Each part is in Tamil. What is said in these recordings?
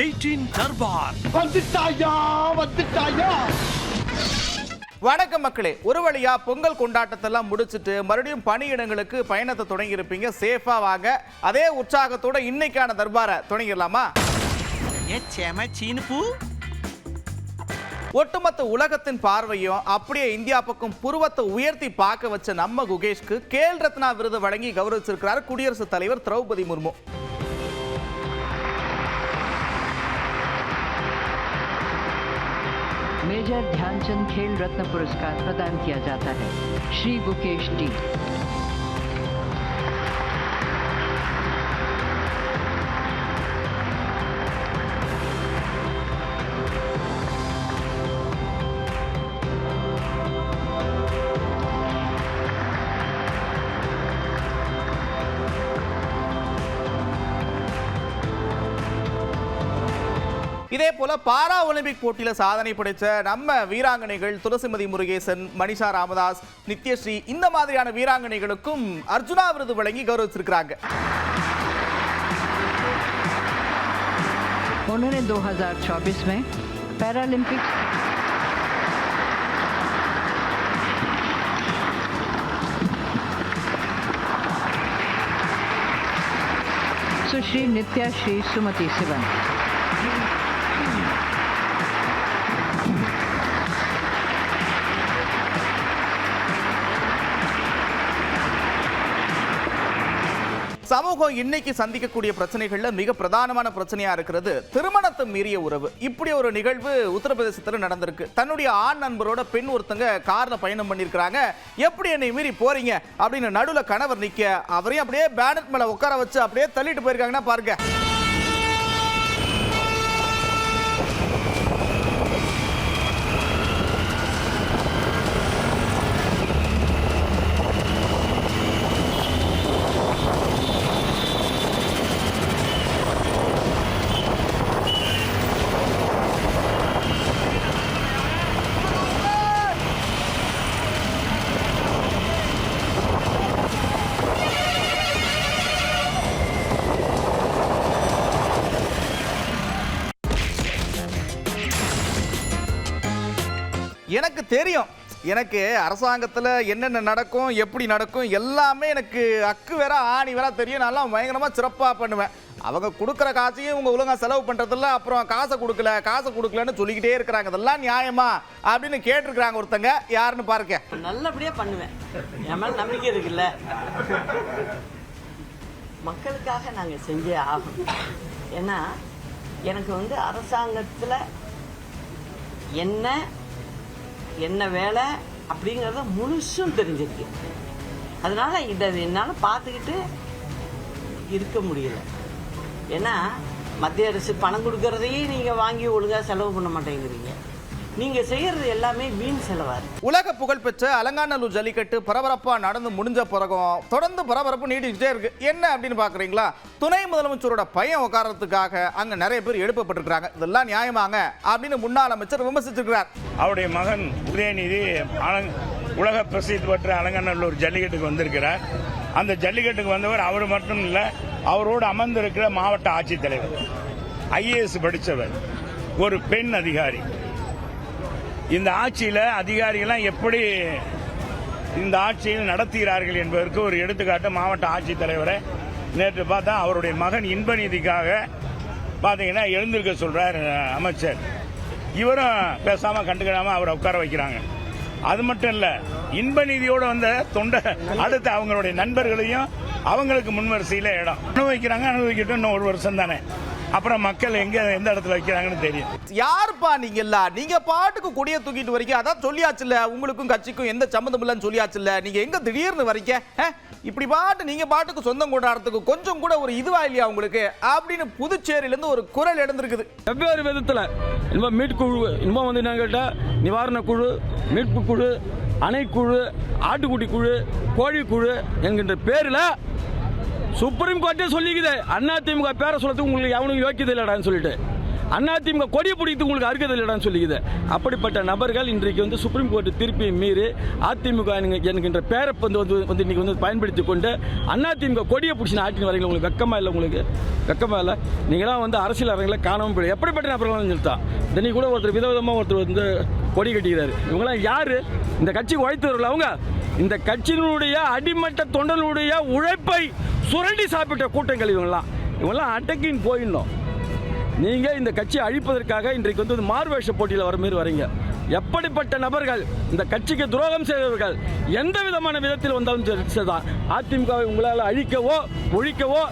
எயிட்டீன் தர்பார். வந்துட்டாயா வந்துட்டாயா? வணக்கம் மக்களே. ஒரு வழியா பொங்கல் கொண்டாட்டத்தெல்லாம் முடிச்சிட்டு மறுபடியும் பணியிடங்களுக்கு பயணத்தை தொடங்கி இருப்பீங்க சேஃபா வாங்க. அதே உற்சாகத்தோட இன்னைக்கான தர்பாரை தொடங்கிடலாமா? ஏ செம சீனு பூ. ஒட்டுமொத்த உலகத்தின் பார்வையும் அப்படியே இந்தியா பக்கம் புருவத்தை உயர்த்தி பார்க்க வச்ச நம்ம குகேஷ்க்கு கேல் ரத்னா விருது வழங்கி கௌரவிச்சிருக்கிறார் குடியரசுத் தலைவர் திரௌபதி முர்மு. मेजर ध्यानचंद खेल रत्न पुरस्कार प्रदान किया जाता है। श्री गुकेश डी। இதே போல பாரா ஒலிம்பிக் போட்டியில சாதனை படைச்ச நம்ம வீராங்கனைகள் துளசிமதி முருகேசன் மணிஷா ராமதாஸ் நித்யஸ்ரீ இந்த மாதிரியான வீராங்கனைகளுக்கும் அர்ஜுனா விருது வழங்கி கௌரவிச்சிருக்கிறாங்க उन्होंने 2024 में पैरालंपिक्स सुश्री नित्या श्री सुमति सिवन சமூகம் இன்னைக்கு சந்திக்கக்கூடிய பிரச்சனைகள்ல மிக பிரதானமான பிரச்சனையா இருக்கிறது திருமணத்தை மீறிய உறவு. இப்படி ஒரு நிகழ்வு உத்தரப்பிரதேசத்தில் நடந்திருக்கு. தன்னுடைய ஆண் நண்பரோட பெண் ஒருத்தங்க கார்ல பயணம் பண்ணியிருக்கிறாங்க எப்படி என்னை மீறி போறீங்க? அப்படின்னு நடுவில் கணவர் நிக்க அவரையும் அப்படியே பேனட் மேல உட்கார வச்சு அப்படியே தள்ளிட்டு போயிருக்காங்கன்னா பாருங்க. எனக்கு தெரியும். எனக்கு அரசாங்கத்தில் என்னென்ன நடக்கும் எப்படி நடக்கும் எல்லாமே எனக்கு அக்கு வேற ஆணி வேற தெரியும். நல்லா பயங்கரமாக சிறப்பாக பண்ணுவேன். அவங்க கொடுக்குற காசையும் இவங்க ஒழுங்காக செலவு பண்ணுறதில்ல அப்புறம் காசை கொடுக்கல காசை கொடுக்கலன்னு சொல்லிக்கிட்டே இருக்கிறாங்க. இதெல்லாம் நியாயமா? அப்படின்னு கேட்டிருக்கிறாங்க ஒருத்தங்க. யாருன்னு பாருங்க. நல்லபடியாக பண்ணுவேன். என் மேலே நம்பிக்கை இருக்குல்ல. மக்களுக்காக நாங்கள் செஞ்சே ஆகும் ஏன்னா எனக்கு வந்து அரசாங்கத்தில் என்ன என்ன வேலை அப்படிங்கிறத முழுசும் தெரிஞ்சிருக்கு. அதனால இதை என்னால் பார்த்துக்கிட்டு இருக்க முடியல. ஏன்னா மத்திய அரசு பணம் கொடுக்கறதையே நீங்கள் வாங்கி ஒழுங்காக செலவு பண்ண மாட்டேங்கிறீங்க. நீங்க செய்யறது எல்லாமே வீண் செலவா இருக்கு. உலக புகழ்பெற்ற அலங்காநல்லூர் ஜல்லிக்கட்டு பரபரப்பா நடந்து முடிஞ்ச பிறகும் தொடர்ந்து பரபரப்பு நீடிச்சுட்டே இருக்கு. என்ன அப்படின்னு பாக்குறீங்களா? துணை முதலமைச்சரோட பையன் உட்காரத்துக்காக அங்க நிறைய பேர் எழுப்பப்பட்டிருக்காங்க இதெல்லாம் நியாயமாங்க அப்படின்னு முன்னாள் அமைச்சர் விமர்சிச்சிருக்கிறார். அவருடைய மகன் உதயநிதி அலங் உலக பிரசித்தி பெற்ற அலங்கநல்லூர் ஜல்லிக்கட்டுக்கு வந்திருக்கிறார். அந்த ஜல்லிக்கட்டுக்கு வந்தவர் அவர் மட்டும் இல்லை அவரோடு அமர்ந்திருக்கிற மாவட்ட ஆட்சித்தலைவர். ஐஏஎஸ் படித்தவர் ஒரு பெண் அதிகாரி. இந்த ஆட்சியில் அதிகாரிகள்லாம் எப்படி இந்த ஆட்சியில் நடத்துகிறார்கள் என்பதற்கு ஒரு எடுத்துக்காட்டு மாவட்ட ஆட்சித்தலைவரை நேற்று பார்த்தா அவருடைய மகன் இன்ப நீதிக்காக பார்த்தீங்கன்னா எழுந்திருக்க சொல்கிறார் அமைச்சர். இவரும் பேசாமல் கண்டுக்கிடாமல் அவரை உட்கார வைக்கிறாங்க. அது மட்டும் இல்லை இன்பநீதியோடு வந்த தொண்டை அடுத்து அவங்களுடைய நண்பர்களையும் அவங்களுக்கு முன்வரிசையில் இடம். அனுபவிக்கிறாங்க அனுபவிக்கட்டும் இன்னும் ஒரு வருஷம் தானே அப்புறம் மக்கள் எங்க எந்த இடத்துல வைக்கிறாங்கன்னு தெரியும். யாருப்பா நீங்க இல்ல நீங்க பாட்டுக்கு கொடிய தூக்கிட்டு வரீங்க. அதான் சொல்லியாச்சுல்ல உங்களுக்கும் கட்சிக்கும் எந்த சம்மந்தம் இல்லைன்னு சொல்லியாச்சுல்ல. நீங்க எங்க திடீர்னு வரீங்க? இப்படி பாட்டு நீங்க பாட்டுக்கு சொந்தம் கொண்டாடுறதுக்கு கொஞ்சம் கூட ஒரு இதுவா இல்லையா உங்களுக்கு? அப்படின்னு புதுச்சேரியில இருந்து ஒரு குரல் எழுந்திருக்குது. வெவ்வேறு விதத்தில்? இன்பம் மீட்குழு இன்பம் வந்து என்ன கேட்டால் நிவாரண குழு மீட்பு குழு அணைக்குழு ஆட்டுக்குட்டி குழு கோழிக்குழு என்கின்ற பேரில் சுப்ரீம் கோர்ட்டே சொல்லிக்குது. அண்ணா திமுக பேரை சொல்றதுக்கு உங்களுக்கு எவனுக்கு யோக்கியது இல்லைடான்னு சொல்லிட்டு. அதிமுக கொடியை பிடிக்கிறது உங்களுக்கு அருகதை இல்லைடான்னு சொல்லிக்குது. அப்படிப்பட்ட நபர்கள் இன்றைக்கு வந்து சுப்ரீம் கோர்ட் தீர்ப்பை மீறி அதிமுக என்கின்ற பேரை வந்து வந்து வந்து இன்னைக்கு வந்து பயன்படுத்தி கொண்டு அதிமுக கொடியை பிடிச்சி ஆட்டின்னு வரீங்க உங்களுக்கு வெக்கமாக இல்லை உங்களுக்கு? வெக்கமாக இல்லை? நீங்களாம் வந்து அரசியல் அரங்கில் காணாமல் போயிடும் எப்படிப்பட்ட நபர்கள்னு சொல்லிட்டான் இன்னைக்கு கூட ஒருத்தர் விதவிதமாக ஒருத்தர் வந்து கொடி கட்டிக்கிறாரு. இவங்களாம் யார்? இந்த கட்சிக்கு உழைத்தவர்கள் அவங்க. இந்த கட்சியினுடைய அடிமட்ட தொண்டனுடைய உழைப்பை சுரண்டி சாப்பிட்ட கூட்டங்கள் இவங்களாம் இவங்களாம் அடக்கின்னு போயிடணும். நீங்கள் இந்த கட்சியை அழிப்பதற்காக இன்றைக்கு வந்து மார்வேஷ போட்டியில் வர மாரி வரீங்க. எப்படிப்பட்ட நபர்கள் இந்த கட்சிக்கு துரோகம் செய்தவர்கள் எந்த விதமான விதத்தில் வந்தாலும் தான் சரிதான். அதிமுகவை உங்களால் அழிக்கவோ ஒழிக்கவோ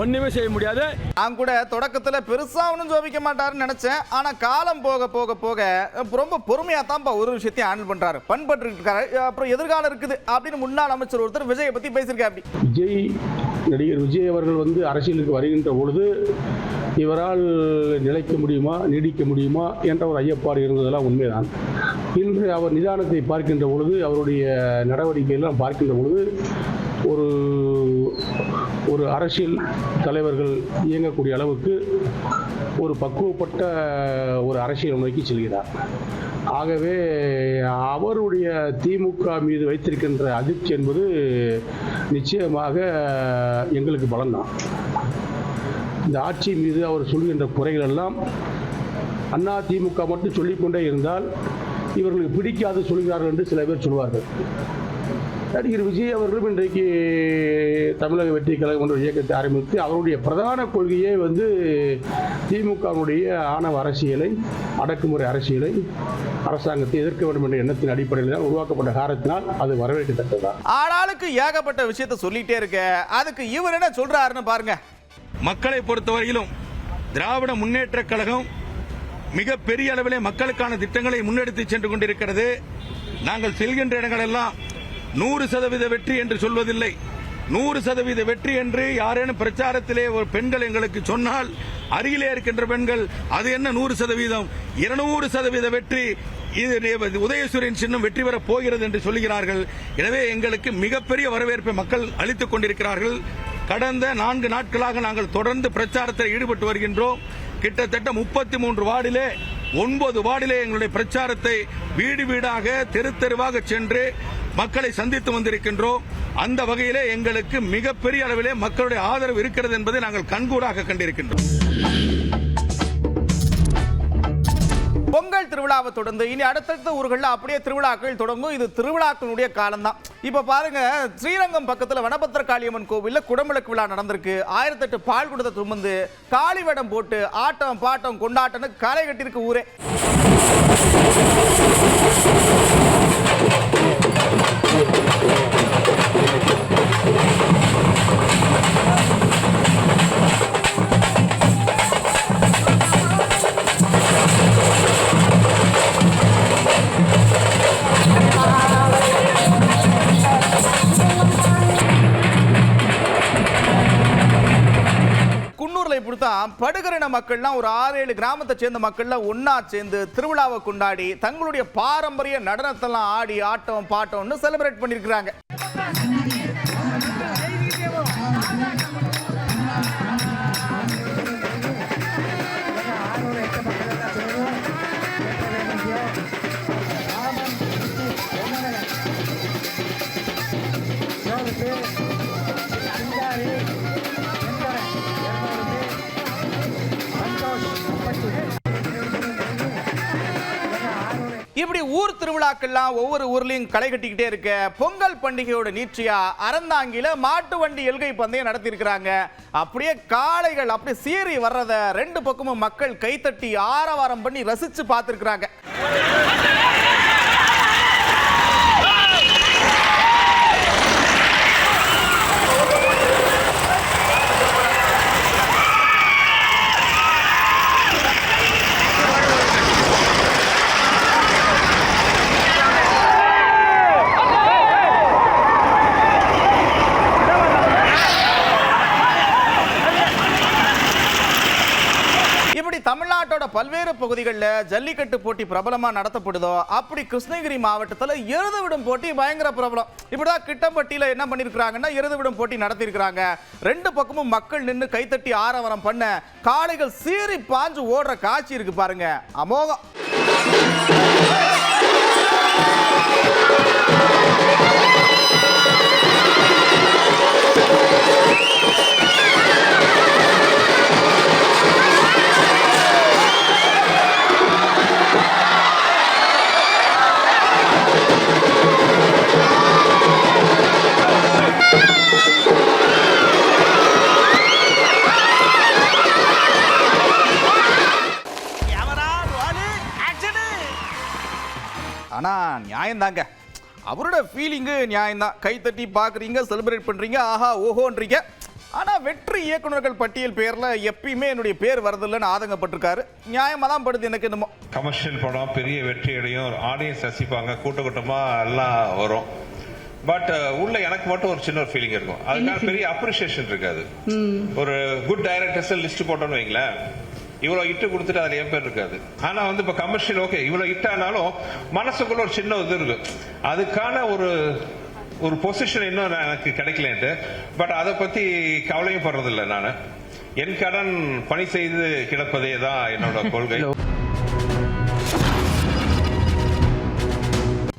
ஒண்ணுமே செய்ய முடியாது. நான் கூட தொடக்கத்துல பெருசா ஒன்றும் ஜோபிக்க மாட்டாருன்னு நினைச்சேன். ஆனா காலம் போக போக போக ரொம்ப பொறுமையா தான்ப்பா ஒரு விஷயத்தையும் ஹேண்டில் பண்றாரு. பண்பட்டு இருக்காரு. அப்புறம் எதிர்காலம் இருக்குது அப்படின்னு முன்னாள் அமைச்சர் ஒருத்தர் விஜயை பத்தி பேசியிருக்கா அப்படி. விஜய் நடிகர் விஜய் அவர்கள் வந்து அரசியலுக்கு வருகின்ற பொழுது இவரால் நிலைக்க முடியுமா நீடிக்க முடியுமா என்ற ஒரு ஐயப்பாடு இருந்ததெல்லாம் உண்மைதான். இன்று அவர் நிதானத்தை பார்க்கின்ற பொழுது அவருடைய நடவடிக்கையெல்லாம் பார்க்கின்ற பொழுது ஒரு ஒரு அரசியல் தலைவர்கள் இயங்கக்கூடிய அளவுக்கு ஒரு பக்குவப்பட்ட ஒரு அரசியல் நோக்கி செல்கிறார். ஆகவே அவருடைய திமுக மீது வைத்திருக்கின்ற அதிர்ச்சி என்பது நிச்சயமாக எங்களுக்கு பலன்தான் இந்த ஆட்சி மீது அவர் சொல்கின்ற குறைகள் எல்லாம் அண்ணா திமுக மட்டும் சொல்லிக்கொண்டே இருந்தால் இவர்களுக்கு பிடிக்காது சொல்கிறார்கள் என்று சில பேர் சொல்வார்கள். நடிகர் விஜய் அவர்களும் இன்றைக்கு தமிழக வெற்றி கழகம் என்ற இயக்கத்தை ஆரம்பித்து அவருடைய பிரதான கொள்கையே வந்து திமுகவுடைய ஆணவ அரசியலை அடக்குமுறை அரசியலை அரசாங்கத்தை எதிர்க்க வேண்டும் என்ற எண்ணத்தின் அடிப்படையில் தான் உருவாக்கப்பட்ட காரணத்தினால் அது வரவேற்கத்தக்கதுதான் ஆளாளுக்கு ஏகப்பட்ட விஷயத்த சொல்லிட்டே இருக்க. அதுக்கு இவர் என்ன சொல்றாருன்னு பாருங்க. மக்களை பொறுத்தவரையிலும் திராவிட முன்னேற்ற கழகம் மிக பெரிய அளவிலே மக்களுக்கான திட்டங்களை முன்னெடுத்து சென்று கொண்டிருக்கிறது. நாங்கள் செல்கின்ற இடங்களெல்லாம் நூறு சதவீத வெற்றி என்று சொல்வதில்லை. நூறு சதவீத வெற்றி என்று யாரேனும் பிரச்சாரத்திலே ஒரு பெண்கள் எங்களுக்கு சொன்னால் அருகிலே இருக்கின்ற பெண்கள் அது என்ன நூறு சதவீதம்? இருநூறு சதவீத வெற்றி இது உதயசூரியன் சின்னம் வெற்றி பெறப் போகிறது என்று சொல்லுகிறார்கள். எனவே எங்களுக்கு மிகப்பெரிய வரவேற்பை மக்கள் அளித்துக் கொண்டிருக்கிறார்கள். கடந்த நான்கு நாட்களாக நாங்கள் தொடர்ந்து பிரச்சாரத்தில் ஈடுபட்டு வருகின்றோம். கிட்டத்தட்ட முப்பத்தி மூன்று வார்டிலே ஒன்பது வார்டிலே எங்களுடைய பிரச்சாரத்தை வீடு வீடாக தெரு தெருவாக சென்று மக்களை சந்தித்து வந்திருக்கின்றோம். அந்த வகையிலே எங்களுக்கு மிகப்பெரிய அளவிலே மக்களுடைய ஆதரவு இருக்கிறது என்பதை நாங்கள் கண்கூடாக கண்டிருக்கின்றோம். பொங்கல் திருவிழாவை தொடர்ந்து இனி அடுத்தடுத்த ஊர்களில் அப்படியே திருவிழாக்கள் தொடங்கும். இது திருவிழாக்களுடைய காலம்தான். இப்போ பாருங்க ஸ்ரீரங்கம் பக்கத்தில் வனபத்திர காளியம்மன் கோவிலில் குடமுழக்கு விழா நடந்திருக்கு. ஆயிரத்தெட்டு பால் குடத்தை சுமந்து காளி வேடம் போட்டு ஆட்டம் பாட்டம் கொண்டாட்டம்னு களை கட்டியிருக்கு ஊரே. தான் படுகரின மக்கள்லாம் ஒரு ஆறு ஏழு கிராமத்தை சேர்ந்த மக்கள்லாம் ஒன்றா சேர்ந்து திருவிழாவை கொண்டாடி தங்களுடைய பாரம்பரிய நடனத்தெல்லாம் ஆடி ஆட்டம் பாட்டம்னு செலிப்ரேட் பண்ணியிருக்கிறாங்க Yeah. ஊர் திருவிழாக்கள்லாம் ஒவ்வொரு ஊர்லயும் களை கட்டிக்கிட்டே இருக்க பொங்கல் பண்டிகையோட நீட்சியா அறந்தாங்கில மாட்டு வண்டி எல்கை பந்தயம் நடத்தியிருக்கிறாங்க. அப்படியே காளைகள் அப்படியே சீறி வர்றத ரெண்டு பக்கமும் மக்கள் கைத்தட்டி ஆரவாரம் பண்ணி ரசிச்சு பார்த்துருக்குறாங்க இப்படி தமிழ்நாட்டோட பல்வேறு பகுதிகளில் ஜல்லிக்கட்டு போட்டி பிரபலமா நடத்தப்படுதோ அப்படி கிருஷ்ணகிரி மாவட்டத்தில் எருதுவிடும் போட்டி பயங்கர பிரபலம். இப்படிதான் கிட்டம்பட்டியில் என்ன பண்ணியிருக்கிறாங்கன்னா எருதுவிடும் போட்டி நடத்தியிருக்கிறாங்க. ரெண்டு பக்கமும் மக்கள் நின்று கைத்தட்டி ஆரவரம் பண்ண காளைகள் சீறி பாஞ்சு ஓடுற காட்சி இருக்கு பாருங்க. அமோகம். நியாயம்தாங்க அவரோட ஃபீலிங்கு நியாயம்தான் கைத்தட்டி பார்க்குறீங்க செலிப்ரேட் பண்ணுறீங்க ஆஹா ஓஹோன்றீங்க. ஆனால் வெற்றி இயக்குனர்கள் பட்டியல் பேரில் எப்பயுமே என்னுடைய பேர் வரதில்லைன்னு ஆதங்கப்பட்டிருக்காரு. நியாயமாக தான் படுது எனக்கு என்னமோ. கமர்ஷியல் படம் பெரிய வெற்றி அடையும். ஆடியன்ஸ் ரசிப்பாங்க. கூட்ட கூட்டமா எல்லாம் வரும். பட் உள்ள எனக்கு மட்டும் ஒரு சின்ன ஒரு ஃபீலிங் இருக்கும். அதுக்காக பெரிய அப்ரிசியேஷன் இருக்காது. ஒரு குட் டைரக்டர்ஸ் லிஸ்ட் போட்டோம்னு வைங்களேன். இவ்வளவு இட்டு கொடுத்துட்டு அதுல என் பேர் இருக்காது. ஆனா வந்து இப்ப கமர்ஷியல் ஓகே இவ்வளவு இட்டானாலும் மனசுக்குள்ள ஒரு சின்ன இது இருக்கு. அதுக்கான ஒரு ஒரு பொசிஷன் இன்னும் நான் எனக்கு கிடைக்கலன்ட்டு. பட் அதை பத்தி கவலையும் படுறதில்லை நான். என் கடன் பணி செய்து கிடப்பதே தான் என்னோட கொள்கை.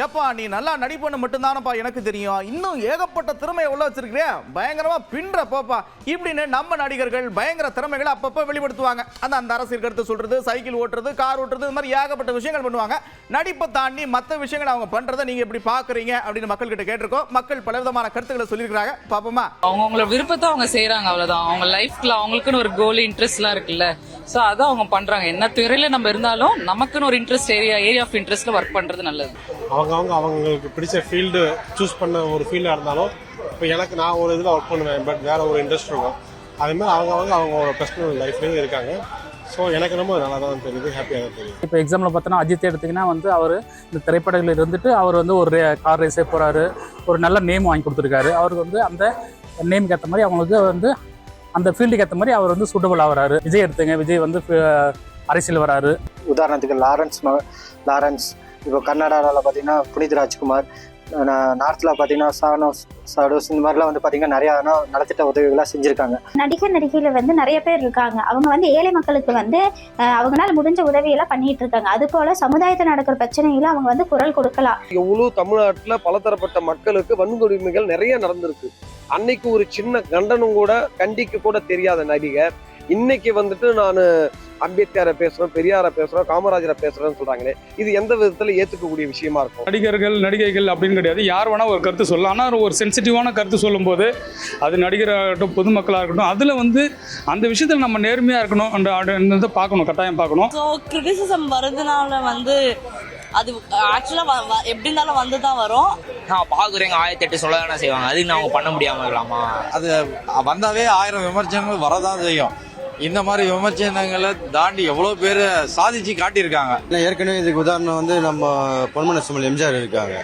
ஏப்பா நீ நல்லா நடிப்பண்ணு மட்டும்தானப்பா எனக்கு தெரியும். இன்னும் ஏகப்பட்ட திறமையை உள்ள வச்சிருக்கிறியா. பயங்கரமா பின்ற போப்பா இப்படின்னு நம்ம நடிகர்கள் பயங்கர திறமைகளை அப்பப்போ வெளிப்படுத்துவாங்க. அந்த அந்த அரசியல் கருத்து சொல்றது சைக்கிள் ஓட்டுறது கார் ஓட்டுறது இது மாதிரி ஏகப்பட்ட விஷயங்கள் பண்ணுவாங்க. நடிப்பை தாண்டி மற்ற விஷயங்களை அவங்க பண்றதை நீங்க எப்படி பாக்குறீங்க அப்படின்னு மக்கள் கிட்ட கேட்டிருக்கோம். மக்கள் பலவிதமான கருத்துக்களை சொல்லியிருக்காங்க பாப்போமா? அவங்கவுங்களோட விருப்பத்தை அவங்க செய்யறாங்க அவ்வளவுதான். அவங்க லைஃப்ல அவங்களுக்குன்னு ஒரு கோல் இன்ட்ரெஸ்ட்லாம் இருக்குல்ல. சோ அதான் அவங்க பண்றாங்க. என்ன துறையில நம்ம இருந்தாலும் நமக்குன்னு ஒரு இன்ட்ரெஸ்ட் ஏரியா ஏரியா ஆஃப் இன்ட்ரெஸ்ட்ல ஒர்க் பண்றது நல்லது. அவங்க அவங்க அவங்களுக்கு பிடிச்ச ஃபீல்டு சூஸ் பண்ண ஒரு ஃபீல்டாக இருந்தாலும் இப்போ எனக்கு நான் ஒரு இதில் ஒர்க் பண்ணுவேன் பட் வேற ஒரு இன்ட்ரெஸ்ட் இருக்கும். அதே மாதிரி அவங்க அவங்க அவங்களோட பர்சனல் லைஃப்லேயும் இருக்காங்க. ஸோ எனக்கு ரொம்ப நல்லா தான் தெரியுது ஹாப்பியாக தான் தெரியுது. இப்போ எக்ஸாம்பிள் பார்த்தோன்னா அஜித் எடுத்தீங்கன்னா வந்து அவர் இந்த திரைப்படங்களில் இருந்துட்டு அவர் வந்து ஒரு கார் ரேஸே போகிறாரு ஒரு நல்ல நேம் வாங்கி கொடுத்துருக்காரு. அவருக்கு வந்து அந்த நேமுக்கு ஏற்ற மாதிரி அவங்களுக்கு வந்து அந்த ஃபீல்டுக்கு ஏற்ற மாதிரி அவர் வந்து சூட்டபிள் ஆகிறாரு. விஜய் எடுத்துங்க. விஜய் வந்து அரசியல் வராரு. உதாரணத்துக்கு லாரன்ஸ் லாரன்ஸ். இப்போ கர்நாடகாவில் பார்த்தீங்கன்னா புனித் ராஜ்குமார். நார்த்தில் பார்த்தீங்கன்னா சானோஸ் சாடோஸ் இந்த மாதிரிலாம் வந்து பார்த்தீங்கன்னா நிறையா நலத்திட்ட உதவிகளாக செஞ்சுருக்காங்க. நடிகர் நடிகையில வந்து நிறைய பேர் இருக்காங்க. அவங்க வந்து ஏழை மக்களுக்கு வந்து அவங்களால முடிஞ்ச உதவியெல்லாம் பண்ணிட்டு இருக்காங்க. அது போல சமுதாயத்தில் நடக்கிற பிரச்சனைகளை அவங்க வந்து குரல் கொடுக்கலாம். முழு தமிழ்நாட்டில் பலதரப்பட்ட மக்களுக்கு வன்கொடுமைகள் நிறைய நடந்திருக்கு. அன்னைக்கு ஒரு சின்ன கண்டனம் கூட கண்டிக்க கூட தெரியாத நடிகர். இன்னைக்கு வந்துட்டு நான் அம்பேத்கரை பேசுறேன் பெரியாரை பேசுறேன் காமராஜரை பேசுறேன்னு சொல்றாங்களே இது எந்த விதத்துல ஏத்துக்கக்கூடிய விஷயமா இருக்கும்? நடிகர்கள் நடிகைகள் அப்படின்னு கிடையாது. யார் வேணால் ஒரு கருத்து சொல்லலாம். ஆனால் ஒரு சென்சிட்டிவான கருத்து சொல்லும்போது அது நடிகராக இருக்கட்டும் பொதுமக்களாக இருக்கட்டும் அதில் வந்து அந்த விஷயத்தில் நம்ம நேர்மையாக இருக்கணும் பார்க்கணும் கட்டாயம் பார்க்கணும். ஸோ கிரிட்டிசிசம் வரதுனால வந்து அது ஆக்சுவலா எப்படி இருந்தாலும் வந்து தான் வரும். நான் பார்க்குறேங்க ஆயிரத்தி எட்டு சொல்ல தானே செய்வாங்க? அதுக்கு நான் அவங்க பண்ண முடியாமல் இருக்கலாமா? அது வந்தாவே ஆயிரம் விமர்சனங்கள் வரதான் செய்யும். இந்த மாதிரி விமர்சனங்களை தாண்டி எவ்வளவு பேர் சாதிச்சு காட்டியிருக்காங்க. ஏற்கனவே இதுக்கு உதாரணம் வந்து நம்ம பொன்மன சுமல் எம்ஜிஆர் இருக்காங்க.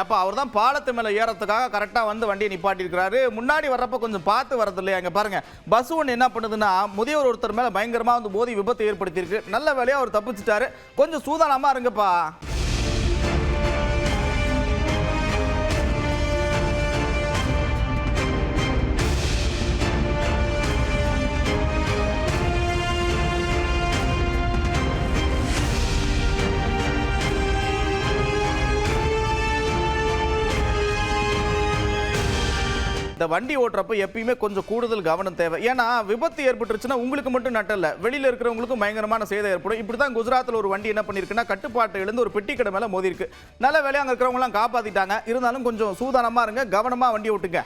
ஏப்பா அவர் தான் பாலத்து மேலே ஏறத்துக்காக கரெக்டாக வந்து வண்டியை நிப்பாட்டியிருக்கிறாரு. முன்னாடி வர்றப்ப கொஞ்சம் பார்த்து வரது இல்லையா? அங்கே பாருங்க. பஸ் ஒன்று என்ன பண்ணுதுன்னா முதியவர் ஒருத்தர் மேலே பயங்கரமாக வந்து போதை விபத்து ஏற்படுத்தியிருக்கு. நல்ல வேலையாக அவர் தப்பிச்சிட்டாரு. கொஞ்சம் சூதானமாக இருங்கப்பா. இந்த வண்டி ஓட்டுறப்ப எப்பயுமே கொஞ்சம் கூடுதல் கவனம் தேவை. ஏன்னா விபத்து ஏற்பட்டுருச்சுன்னா உங்களுக்கு மட்டும் நட்டல வெளியில் இருக்கிறவங்களுக்கும் பயங்கரமான சேதம் ஏற்படும். இப்படி தான் குஜராத்தில் ஒரு வண்டி என்ன பண்ணிருக்குன்னா கட்டுப்பாட்டு எழுந்து ஒரு பெட்டி கடை மேலே மோதிருக்கு நல்ல வேலையாக அங்கே இருக்கிறவங்களாம் காப்பாற்றிட்டாங்க இருந்தாலும் கொஞ்சம் சூதானமாக இருங்க கவனமாக வண்டி ஓட்டுங்க.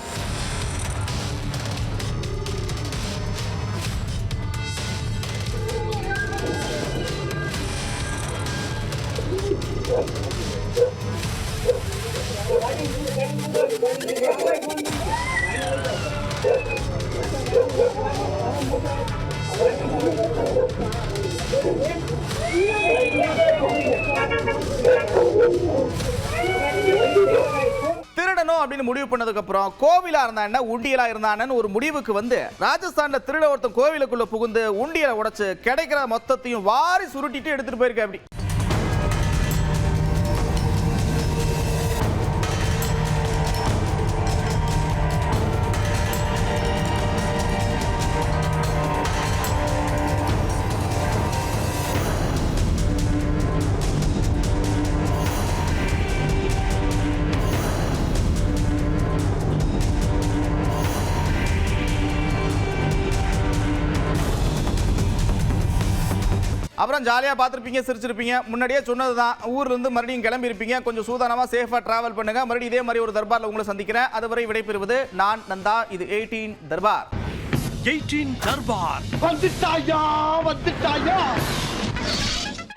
அப்படின்னு முடிவு பண்ணதுக்கு அப்புறம் கோவிலா இருந்தா என்ன உண்டியலா இருந்தானன்னு ஒரு முடிவுக்கு வந்து ராஜஸ்தானில் திருட ஒருத்தன் கோவிலுக்குள்ள புகுந்து உண்டியலை உடைச்சு கிடைக்கிற மொத்தத்தையும் வாரி சுருட்டிட்டு எடுத்துட்டு போயிருக்க அப்படி. அப்புறம் ஜாலியாக பார்த்துருப்பீங்க சிரிச்சிருப்பீங்க. முன்னாடியே சொன்னது தான் ஊர்லேருந்து மறுபடியும் கிளம்பியிருப்பீங்க. கொஞ்சம் சூதானமாக சேஃபாக ட்ராவல் பண்ணுங்க. மறுபடியும் இதே மாதிரி ஒரு தர்பாரில் உங்களை சந்திக்கிறேன். அதுவரை விடைபெறுவது நான் நந்தா. இது எயிட்டீன் தர்பார். எயிட்டீன் தர்பார். வந்துட்டாயா வந்துட்டாயா?